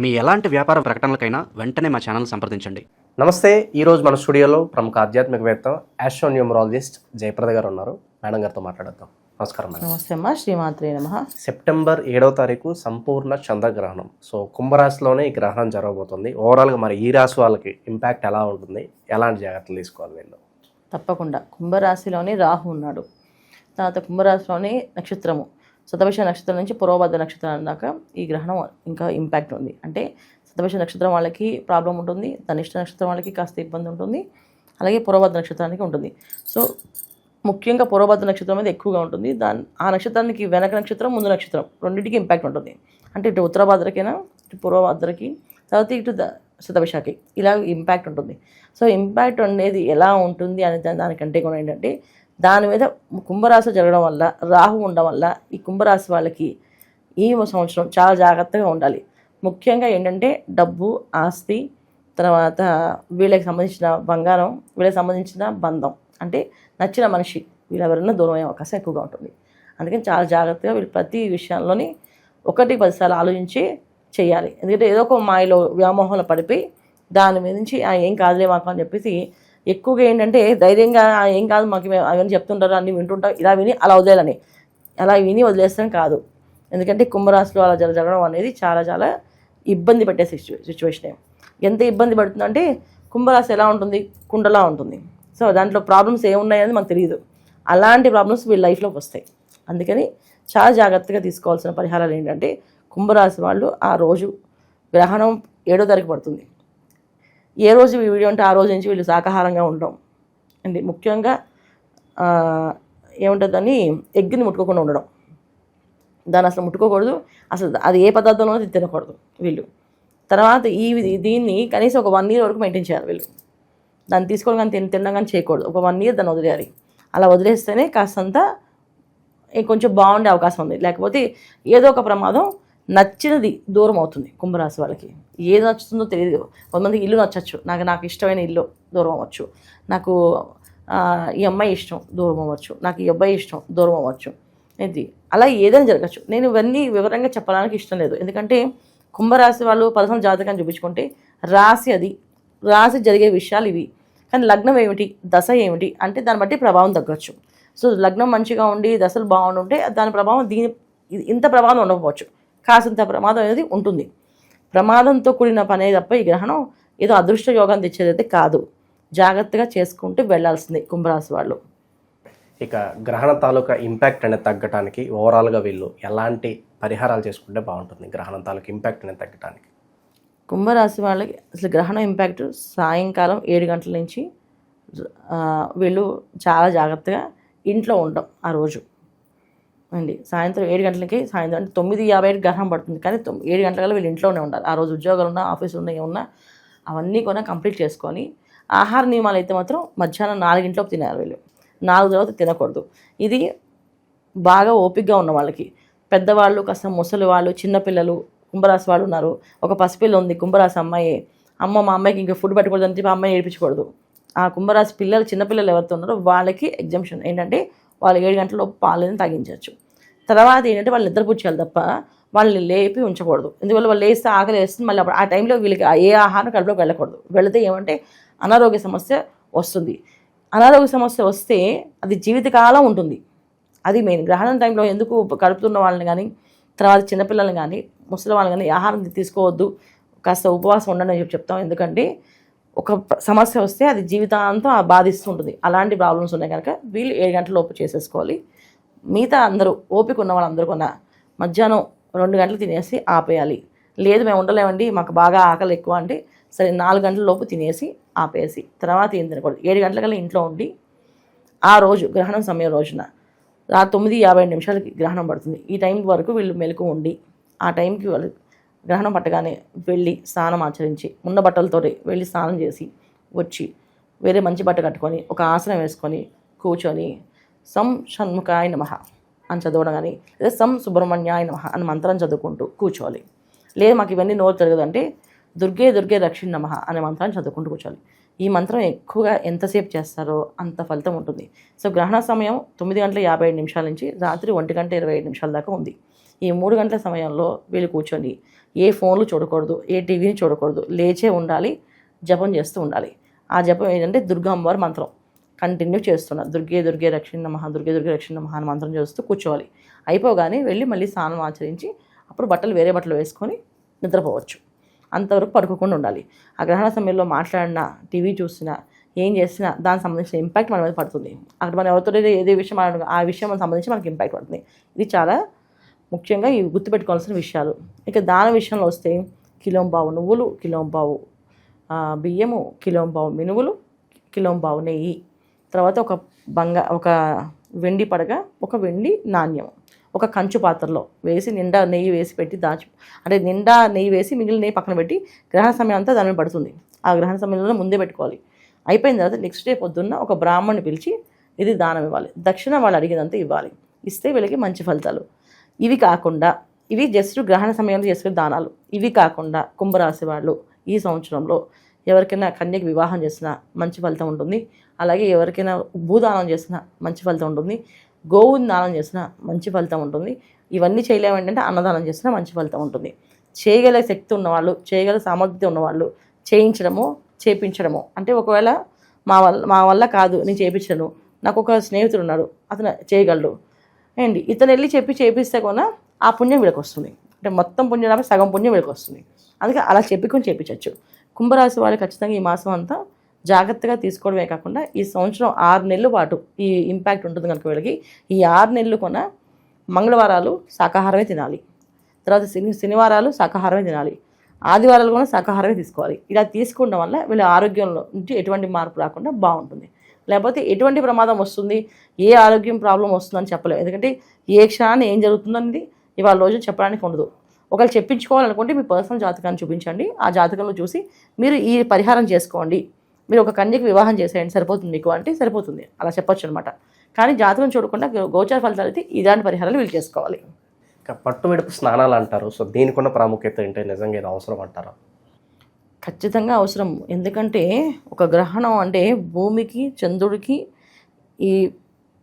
మీ ఎలాంటి వ్యాపార ప్రకటనలకైనా వెంటనే మా ఛానల్ సంప్రదించండి. నమస్తే ఈరోజు మన స్టూడియోలో ప్రముఖ ఆధ్యాత్మికవేత్త యాస్ట్రోన్యూమరాలజిస్ట్ జయప్రద గారు ఉన్నారు. మేడం గారితో మాట్లాడదాం నమస్కారం మేడం. నమస్తే అమ్మా శ్రీమాత్రే నమ. సెప్టెంబర్ ఏడవ తారీఖు సంపూర్ణ చంద్రగ్రహణం. సో కుంభరాశిలోనే ఈ గ్రహణం జరగబోతుంది. ఓవరాల్గా మరి ఈ రాశి వాళ్ళకి ఇంపాక్ట్ ఎలా ఉంటుంది? ఎలాంటి జాగ్రత్తలు తీసుకోవాలి వీళ్ళు? తప్పకుండా. కుంభరాశిలోనే రాహు ఉన్నాడు. తర్వాత కుంభరాశిలోనే నక్షత్రము. శతభిష నక్షత్రం నుంచి పూర్వభద్ర నక్షత్రం దాకా ఈ గ్రహణం ఇంకా ఇంపాక్ట్ ఉంది. అంటే శతభిష నక్షత్రం వాళ్ళకి ప్రాబ్లం ఉంటుంది ధనిష్ట నక్షత్రం వాళ్ళకి కాస్త ఇబ్బంది ఉంటుంది అలాగే పూర్వభద్ర నక్షత్రానికి ఉంటుంది. సో ముఖ్యంగా పూర్వభద్ర నక్షత్రం మీద ఎక్కువగా ఉంటుంది. దాని ఆ నక్షత్రానికి వెనక నక్షత్రం ముందు నక్షత్రం రెండింటికి ఇంపాక్ట్ ఉంటుంది. అంటే ఇటు ఉత్తరభద్రకైనా ఇటు పూర్వభద్రకి తర్వాత ఇటు ద- శతభిషాకి ఇలా ఇంపాక్ట్ ఉంటుంది. సో ఇంపాక్ట్ అనేది ఎలా ఉంటుంది అనే దాని- దానికంటే కూడా ఏంటంటే దాని మీద కుంభరాశి జరగడం వల్ల రాహు ఉండడం వల్ల ఈ కుంభరాశి వాళ్ళకి ఈ సంవత్సరం చాలా జాగ్రత్తగా ఉండాలి. ముఖ్యంగా ఏంటంటే డబ్బు ఆస్తి తర్వాత వీళ్ళకి సంబంధించిన బంగారం వీళ్ళకి సంబంధించిన బంధం. అంటే నచ్చిన మనిషి వీళ్ళెవరైనా దూరం అయ్యే అవకాశం ఎక్కువగా ఉంటుంది. అందుకని చాలా జాగ్రత్తగా వీళ్ళు ప్రతి విషయంలోని ఒకటి పదిసార్లు ఆలోచించి చేయాలి. ఎందుకంటే ఏదో ఒక మాయలో వ్యామోహంలో పడిపోయి దాని మీద నుంచి "ఆ, ఏం కాదులే మాకు అని చెప్పేసి ఎక్కువగా ఏంటంటే ధైర్యంగా ఏం కాదు మాకు అవన్నీ చెప్తుంటారు అన్ని వింటుంటాం ఇలా విని అలా వదిలేయాలని. అలా విని వదిలేస్తాం కాదు. ఎందుకంటే కుంభరాశిలో అలా జర జరగడం అనేది చాలా చాలా ఇబ్బంది పెట్టే సిచ్యు సిచ్యువేషన్. ఎంత ఇబ్బంది పడుతుందంటే కుంభరాశి ఎలా ఉంటుంది? కుండలా ఉంటుంది. సో దాంట్లో ప్రాబ్లమ్స్ ఏమున్నాయని మనకు తెలియదు అలాంటి ప్రాబ్లమ్స్ వీళ్ళ లైఫ్లోకి వస్తాయి. అందుకని చాలా జాగ్రత్తగా తీసుకోవాల్సిన పరిహారాలు ఏంటంటే కుంభరాశి వాళ్ళు ఆ రోజు గ్రహణం ఏడో తారీఖు పడుతుంది. ఏ రోజు ఈ వీడియో అంటే ఆ రోజు నుంచి వీళ్ళు శాకాహారంగా ఉండడం. అండి ముఖ్యంగా ఏముంటుంది ఏముంటుందని ఎగ్ని ముట్టుకోకుండా ఉండడం. దాన్ని అసలు ముట్టుకోకూడదు. అసలు అది ఏ పదార్థంలో తినకూడదు వీళ్ళు. తర్వాత ఈ దీన్ని కనీసం ఒక వన్ ఇయర్ వరకు మెయింటైన్ చేయాలి వీళ్ళు. దాన్ని తీసుకోవడం కానీ తిన తినడం కానీ చేయకూడదు. ఒక వన్ ఇయర్ దాన్ని వదిలేయాలి. అలా వదిలేస్తేనే కాస్తంత కొంచెం బాగుండే అవకాశం ఉంది. లేకపోతే ఏదో ఒక ప్రమాదం నచ్చినది దూరం అవుతుంది కుంభరాశి వాళ్ళకి. ఏది నచ్చుతుందో తెలియదు. కొంతమందికి ఇల్లు నచ్చచ్చు. నాకు నాకు ఇష్టమైన ఇల్లు దూరం అవ్వచ్చు. నాకు ఈ అమ్మాయి ఇష్టం దూరం అవ్వచ్చు. నాకు ఈ అబ్బాయి ఇష్టం దూరం అవ్వచ్చు. ఇది అలా ఏదైనా జరగచ్చు. నేను ఇవన్నీ వివరంగా చెప్పడానికి ఇష్టం లేదు. ఎందుకంటే కుంభరాశి వాళ్ళు పర్సనల్ జాతకాన్ని చూపించుకుంటే రాశి అది. రాశి జరిగే విషయాలు ఇవి. కానీ లగ్నం ఏమిటి? దశ ఏమిటి? అంటే దాన్ని బట్టి ప్రభావం తగ్గచ్చు. సో లగ్నం మంచిగా ఉండి దశలు బాగుంటుంటే దాని ప్రభావం దీని ఇంత ప్రభావం ఉండకపోవచ్చు. కాసింత ప్రమాదం అనేది ఉంటుంది. ప్రమాదంతో కూడిన పనే తప్ప ఈ గ్రహణం ఏదో అదృష్ట యోగం తెచ్చేదైతే కాదు. జాగ్రత్తగా చేసుకుంటూ వెళ్ళాల్సింది కుంభరాశి వాళ్ళు. ఇక గ్రహణ తాలూకా ఇంపాక్ట్ అనేది తగ్గటానికి ఓవరాల్గా వీళ్ళు ఎలాంటి పరిహారాలు చేసుకుంటే బాగుంటుంది గ్రహణం తాలూకా ఇంపాక్ట్ అనేది తగ్గటానికి? కుంభరాశి వాళ్ళకి అసలు గ్రహణం ఇంపాక్ట్ సాయంకాలం ఏడు గంటల నుంచి వీళ్ళు చాలా జాగ్రత్తగా ఇంట్లో ఉండడం ఆ రోజు. అండి. సాయంత్రం ఏడు గంటలకి సాయంత్రం అంటే తొమ్మిది యాభై ఐదు గ్రహం పడుతుంది. కానీ తొమ్మిది ఏడు గంటల వీళ్ళు ఇంట్లోనే ఉండాలి. ఆ రోజు ఉద్యోగాలు ఉన్నా ఆఫీసులు ఉన్నా ఏమున్నా అవన్నీ కూడా కంప్లీట్ చేసుకొని ఆహార నియమాలు అయితే మాత్రం మధ్యాహ్నం నాలుగింట్లోకి తినాలి వీళ్ళు. నాలుగు తర్వాత తినకూడదు. ఇది బాగా ఓపికగా ఉన్న వాళ్ళకి. పెద్దవాళ్ళు కాస్త ముసలి వాళ్ళు చిన్నపిల్లలు కుంభరాశి వాళ్ళు ఉన్నారు. ఒక పసిపిల్ల ఉంది కుంభరాశి అమ్మాయి. అమ్మ మా అమ్మాయికి ఇంకా ఫుడ్ పెట్టకూడదు అని చెప్పి ఆ అమ్మాయి ఏడిపించకూడదు. ఆ కుంభరాశి పిల్లలు చిన్నపిల్లలు ఎవరితో ఉన్నారో వాళ్ళకి ఎగ్జామ్షన్ ఏంటంటే వాళ్ళు ఏడు గంటలలోపు పాలని తగ్గించవచ్చు తర్వాత ఏంటంటే వాళ్ళు నిద్రపుచ్చేయాలి తప్ప వాళ్ళని లేపి ఉంచకూడదు. ఎందువల్ల వాళ్ళు లేస్తే ఆకలి వేస్తుంది మళ్ళీ అప్పుడు ఆ టైంలో వీళ్ళకి ఏ ఆహారం కడుపులోకి వెళ్ళకూడదు. వెళితే ఏమంటే అనారోగ్య సమస్య వస్తుంది. అనారోగ్య సమస్య వస్తే అది జీవితకాలం ఉంటుంది. అది మెయిన్ గ్రహణం టైంలో ఎందుకు కడుపుతున్న వాళ్ళని కానీ తర్వాత చిన్నపిల్లల్ని కానీ ముసలి వాళ్ళని కానీ ఆహారం తీసుకోవద్దు. కాస్త ఉపవాసం ఉండండి అని చెప్పి చెప్తాం. ఎందుకంటే ఒక సమస్య వస్తే అది జీవితాంతం ఆ బాధిస్తూ ఉంటుంది అలాంటి ప్రాబ్లమ్స్ ఉన్నాయి కనుక వీళ్ళు ఏడు గంటల లోపు చేసేసుకోవాలి. మిగతా అందరూ ఓపిక ఉన్న వాళ్ళందరూ కూడా మధ్యాహ్నం రెండు గంటలు తినేసి ఆపేయాలి. లేదు మేము ఉండలేమండి మాకు బాగా ఆకలి ఎక్కువ అంటే సరే నాలుగు గంటల లోపు తినేసి ఆపేసి తర్వాత ఏం తినకూడదు. ఏడు గంటలకల్లా ఇంట్లో ఉండి ఆ రోజు గ్రహణం సమయం రోజున ఆ తొమ్మిది యాభై నిమిషాలకి గ్రహణం పడుతుంది. ఈ టైం వరకు వీళ్ళు మెలకు ఉండి ఆ టైంకి వాళ్ళు గ్రహణం పట్టగానే వెళ్ళి స్నానం ఆచరించి ఉన్న బట్టలతో వెళ్ళి స్నానం చేసి వచ్చి వేరే మంచి బట్ట కట్టుకొని ఒక ఆసనం వేసుకొని కూర్చొని సం షణ్ముఖాయ నమ అని చదవడం కానీ లేదా సం సుబ్రహ్మణ్యాయ నమ అని మంత్రం చదువుకుంటూ కూర్చోవాలి. లేదు మాకు ఇవన్నీ నోరు తిరగదు అంటే దుర్గే దుర్గే రక్షిణ నమ అనే మంత్రాన్ని చదువుకుంటూ కూర్చోవాలి. ఈ మంత్రం ఎక్కువగా ఎంతసేపు చేస్తారో అంత ఫలితం ఉంటుంది. సో గ్రహణ సమయం తొమ్మిది గంటల యాభై ఐదు నిమిషాల నుంచి రాత్రి ఒంటి గంట ఇరవై ఐదు నిమిషాల దాకా ఉంది. ఈ మూడు గంటల సమయంలో వీళ్ళు కూర్చొని ఏ ఫోన్లు చూడకూడదు ఏ టీవీని చూడకూడదు లేచే ఉండాలి జపం చేస్తూ ఉండాలి. ఆ జపం ఏంటంటే దుర్గమ్మవారి మంత్రం. కంటిన్యూ చేస్తున్నా. దుర్గే దుర్గే రక్షణ మహా దుర్గే దుర్గే రక్షణ నమః అని మంత్రం చేస్తూ కూర్చోవాలి. అయిపోగానే వెళ్ళి మళ్ళీ స్నానం ఆచరించి అప్పుడు బట్టలు వేరే బట్టలు వేసుకొని నిద్రపోవచ్చు. అంతవరకు పడుకోకుండా ఉండాలి. ఆ గ్రహణ సమయంలో మాట్లాడినా టీవీ చూసినా ఏం చేసినా దానికి సంబంధించిన ఇంపాక్ట్ మన మీద పడుతుంది. అక్కడ మనం ఎవరితో ఏదే విషయం మాట్లాడుకో ఆ విషయం మనకు సంబంధించి మనకి ఇంపాక్ట్ పడుతుంది. ఇది చాలా ముఖ్యంగా ఇవి గుర్తుపెట్టుకోవాల్సిన విషయాలు. ఇక దాని విషయంలో వస్తే కిలోంబావు నువ్వులు కిలోంబావు బియ్యము కిలోంబావు మినుగులు కిలోంబావు నెయ్యి తర్వాత ఒక బంగా ఒక వెండి పడగ ఒక వెండి నాణ్యం. ఒక కంచు పాత్రలో వేసి నిండా నెయ్యి వేసి పెట్టి దాచి అంటే నిండా నెయ్యి వేసి మిగిలిన నెయ్యి పక్కన పెట్టి గ్రహణ సమయం అంతా దాని మీద పడుతుంది. ఆ గ్రహణ సమయంలో ముందే పెట్టుకోవాలి. అయిపోయిన తర్వాత నెక్స్ట్ డే పొద్దున్న ఒక బ్రాహ్మణ్ణి పిలిచి ఇది దానం ఇవ్వాలి. దక్షిణ వాళ్ళు అడిగినంత ఇవ్వాలి. ఇస్తే వీళ్ళకి మంచి ఫలితాలు. ఇవి కాకుండా ఇవి జస్ట్ గ్రహణ సమయంలో చేసుకునే దానాలు. ఇవి కాకుండా కుంభరాశి వాళ్ళు ఈ సంవత్సరంలో ఎవరికైనా కన్యకి వివాహం చేసినా మంచి ఫలితం ఉంటుంది. అలాగే ఎవరికైనా భూదానం చేసినా మంచి ఫలితం ఉంటుంది. గోవుని దానం చేసినా మంచి ఫలితం ఉంటుంది. ఇవన్నీ చేయలేమంటే అన్నదానం చేసినా మంచి ఫలితం ఉంటుంది. చేయగల శక్తి ఉన్నవాళ్ళు చేయగల సామర్థ్యం ఉన్నవాళ్ళు చేయించడము చేపించడము. అంటే ఒకవేళ మా వల్ల మా వల్ల కాదు నేను చేయించను నాకు ఒక స్నేహితుడు ఉన్నాడు అతను చేయగలడు. ఏంటి? ఇతను వెళ్ళి చెప్పి చేపిస్తే కూడా ఆ పుణ్యం వీళ్ళకి వస్తుంది. అంటే మొత్తం పుణ్యం రాబట్టి సగం పుణ్యం వీళ్ళకి వస్తుంది. అందుకే అలా చెప్పుకొని చేపించవచ్చు కుంభరాశి వాళ్ళు ఖచ్చితంగా ఈ మాసం అంతా జాగ్రత్తగా తీసుకోవడమే కాకుండా ఈ సంవత్సరం ఆరు నెలల పాటు ఈ ఇంపాక్ట్ ఉంటుంది కనుక వీళ్ళకి. ఈ ఆరు నెలలు కొన మంగళవారాలు శాకాహారమే తినాలి. తర్వాత శని శనివారాలు శాకాహారమే తినాలి. ఆదివారాలు కూడా శాకాహారమే తీసుకోవాలి. ఇలా తీసుకోవడం వల్ల వీళ్ళ ఆరోగ్యంలో నుంచి ఎటువంటి మార్పు రాకుండా బాగుంటుంది. లేకపోతే ఎటువంటి ప్రమాదం వస్తుంది? ఏ ఆరోగ్యం ప్రాబ్లం వస్తుందని చెప్పలేము ఎందుకంటే ఏ క్షణాన్ని ఏం జరుగుతుందనేది ఇవాళ రోజు చెప్పడానికి ఉండదు. ఒకళ్ళు చెప్పించుకోవాలనుకుంటే మీ పర్సనల్ జాతకాన్ని చూపించండి. ఆ జాతకంలో చూసి మీరు ఈ పరిహారం చేసుకోండి. మీరు ఒక కన్యకు వివాహం చేసేయండి. సరిపోతుంది మీకు అంటే సరిపోతుంది. అలా చెప్పొచ్చు అనమాట కానీ జాతకం చూడకుండా గోచార ఫలితాలు అయితే ఇలాంటి పరిహారాలు వీళ్ళు చేసుకోవాలి. ఇంకా పట్టు విడుపు స్నానాలు అంటారు. సో దీనికి ఉన్న ప్రాముఖ్యత ఏంటి? నిజంగా ఇది అవసరం అంటారా? ఖచ్చితంగా అవసరం. ఎందుకంటే ఒక గ్రహణం అంటే భూమికి చంద్రుడికి ఈ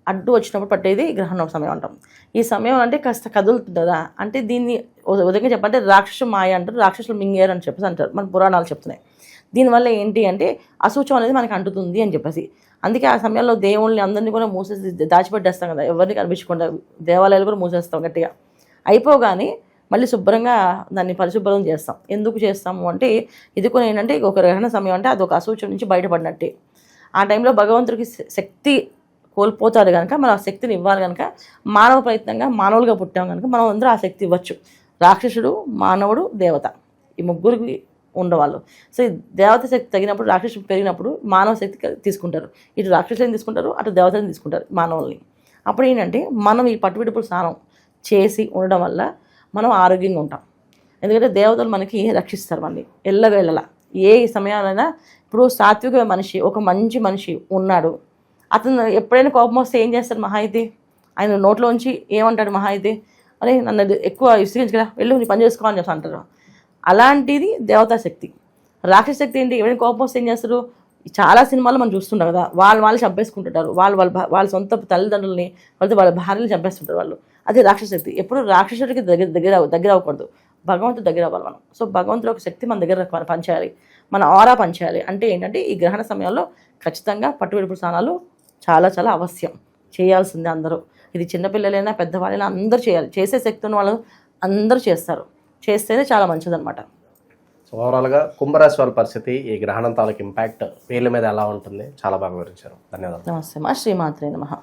అడ్డు వచ్చినప్పుడు పట్టేది గ్రహణం సమయం అంటాం. ఈ సమయం అంటే కాస్త కదులుతుంది? కదా అంటే దీన్ని ఉదయం చెప్పంటే రాక్షసు మాయ అంటారు రాక్షసులు మింగేరు అని చెప్పేసి అంటారు. మన పురాణాలు చెప్తున్నాయి. దీనివల్ల ఏంటి అంటే అసూచం అనేది మనకి అంటుతుంది అని చెప్పేసి. అందుకే ఆ సమయంలో దేవుళ్ళని అందరినీ కూడా మూసేసి దాచిపెట్టేస్తాం కదా. ఎవరిని కనిపించకుండా దేవాలయాలు కూడా మూసేస్తాం గట్టిగా. అయిపోగానే మళ్ళీ శుభ్రంగా దాన్ని పరిశుభ్రం చేస్తాం. ఎందుకు చేస్తాము అంటే ఇది కూడా ఏంటంటే ఒక గ్రహణ సమయం అంటే అది ఒక అసూచన నుంచి బయటపడినట్టే. ఆ టైంలో భగవంతుడికి శక్తి కోల్పోతారు కనుక మనం ఆ శక్తిని ఇవ్వాలి కనుక మానవ ప్రయత్నంగా మానవులుగా పుట్టాం కనుక మనం అందరూ ఆ శక్తి ఇవ్వచ్చు. రాక్షసుడు మానవుడు దేవత. ఈ ముగ్గురికి ఉండవాళ్ళు. సో ఈ దేవత శక్తి తగినప్పుడు రాక్షసుడు పెరిగినప్పుడు మానవ శక్తి తీసుకుంటారు. ఇటు రాక్షసులను తీసుకుంటారు అటు దేవతని తీసుకుంటారు మానవుల్ని. అప్పుడు ఏంటంటే మనం ఈ పట్టుబిడుపులు స్నానం చేసి ఉండడం వల్ల మనం ఆరోగ్యంగా ఉంటాం. ఎందుకంటే దేవతలు మనకి రక్షిస్తారు మనల్ని ఎల్లవేళలా. ఏ సమయాలైనా ఇప్పుడు సాత్విక మనిషి ఒక మంచి మనిషి ఉన్నాడు అతను ఎప్పుడైనా కోపం వస్తే ఏం చేస్తాడు మహా అయితే ఆయన నోట్లోంచి ఏమంటాడు మహా అయితే అరే నన్ను ఎక్కువ విసిగించు కదా వెళ్ళు నీ పని చేసుకో అని చెప్పి అంటారు. అలాంటిది దేవతా శక్తి. రాక్షస శక్తి ఏంటి? ఎవరైనా కోపం వస్తే ఏం చేస్తారు? చాలా సినిమాలు మనం చూస్తుంటాం కదా వాళ్ళు వాళ్ళు చంపేసుకుంటుంటారు. వాళ్ళు వాళ్ళ వాళ్ళ సొంత తల్లిదండ్రులని వాళ్ళతో వాళ్ళ భార్యలు చంపేస్తుంటారు వాళ్ళు. అది రాక్షశక్తి ఎప్పుడు రాక్షసుడికి దగ్గర దగ్గర దగ్గర అవ్వకూడదు. భగవంతుడు దగ్గర అవ్వాలి మనం. సో భగవంతుడు ఒక శక్తి మన దగ్గర పనిచేయాలి. మన ఆరా పనిచేయాలి. అంటే ఏంటంటే ఈ గ్రహణ సమయంలో ఖచ్చితంగా పట్టువిడుపు స్థానాలు చాలా చాలా అవశ్యం. చేయాల్సిందే అందరూ. ఇది చిన్నపిల్లలైనా పెద్దవాళ్ళైనా అందరూ చేయాలి. చేసే శక్తి ఉన్న వాళ్ళు అందరూ చేస్తారు. చేస్తేనే చాలా మంచిదన్నమాట. సో ఓవరాల్గా కుంభరాశి వాళ్ళ పరిస్థితి ఈ గ్రహణం తాలూకు ఇంపాక్ట్ వీళ్ళ మీద ఎలా ఉంటుంది? చాలా బాగా వివరించారు. ధన్యవాదాలు. నమస్తే మా శ్రీమాత్రే నమః.